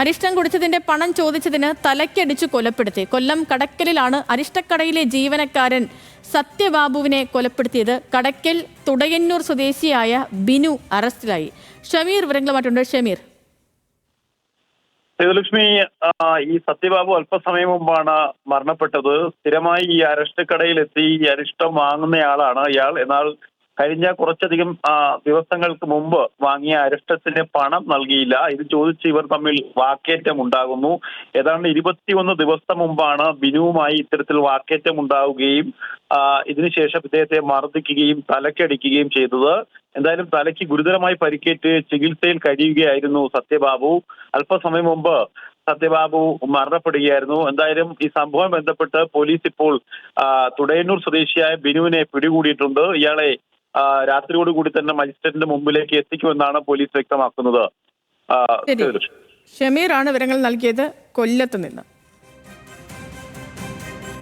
അരിഷ്ടം കുടിച്ചതിന്റെ പണം ചോദിച്ചതിന് തലയ്ക്കടിച്ചു കൊലപ്പെടുത്തി. കൊല്ലം കടക്കലിലാണ് അരിഷ്ടക്കടയിലെ ജീവനക്കാരൻ സത്യബാബുവിനെ കൊലപ്പെടുത്തിയത്. കടക്കൽ തുടയന്നൂർ സ്വദേശിയായ ബിനു അറസ്റ്റിലായി. ഷമീർ വിവരങ്ങളുമായിട്ടുണ്ട്. ഷമീർ. സേതുലക്ഷ്മി ആ, ഈ സത്യബാബു അല്പസമയം മുമ്പാണ് മരണപ്പെട്ടത്. സ്ഥിരമായി ഈ അരിഷ്ടക്കടയിലെത്തി ഈ അരിഷ്ടം വാങ്ങുന്നയാളാണ് ഇയാൾ എന്നാൽ കഴിഞ്ഞ കുറച്ചധികം ദിവസങ്ങൾക്ക് മുമ്പ് വാങ്ങിയ അരിഷ്ടത്തിന് പണം നൽകിയില്ല. ഇത് ചോദിച്ച് ഇവർ തമ്മിൽ വാക്കേറ്റം ഉണ്ടാകുന്നു. ഏതാണ്ട് ഇരുപത്തിയൊന്ന് ദിവസം മുമ്പാണ് ബിനുവുമായി ഇത്തരത്തിൽ വാക്കേറ്റം ഉണ്ടാവുകയും ഇതിനുശേഷം ഇദ്ദേഹത്തെ മർദ്ദിക്കുകയും തലക്കടിക്കുകയും ചെയ്തത്. എന്തായാലും തലയ്ക്ക് ഗുരുതരമായി പരിക്കേറ്റ് ചികിത്സയിൽ കഴിയുകയായിരുന്നു സത്യബാബു. അല്പസമയം മുമ്പ് സത്യബാബു മരണപ്പെടുകയായിരുന്നു. എന്തായാലും ഈ സംഭവം ബന്ധപ്പെട്ട് പോലീസ് ഇപ്പോൾ തുടയന്നൂർ സ്വദേശിയായ ബിനുവിനെ പിടികൂടിയിട്ടുണ്ട്. ഇയാളെ രാത്രിയോടുകൂടി തന്നെ മജിസ്ട്രേറ്റിന്റെ മുമ്പിലേക്ക് എത്തിക്കുമെന്നാണ് പോലീസ് വ്യക്തമാക്കുന്നത്. ഷമീർ ആണ് വിവരങ്ങൾ നൽകിയത് കൊല്ലത്ത് നിന്ന്.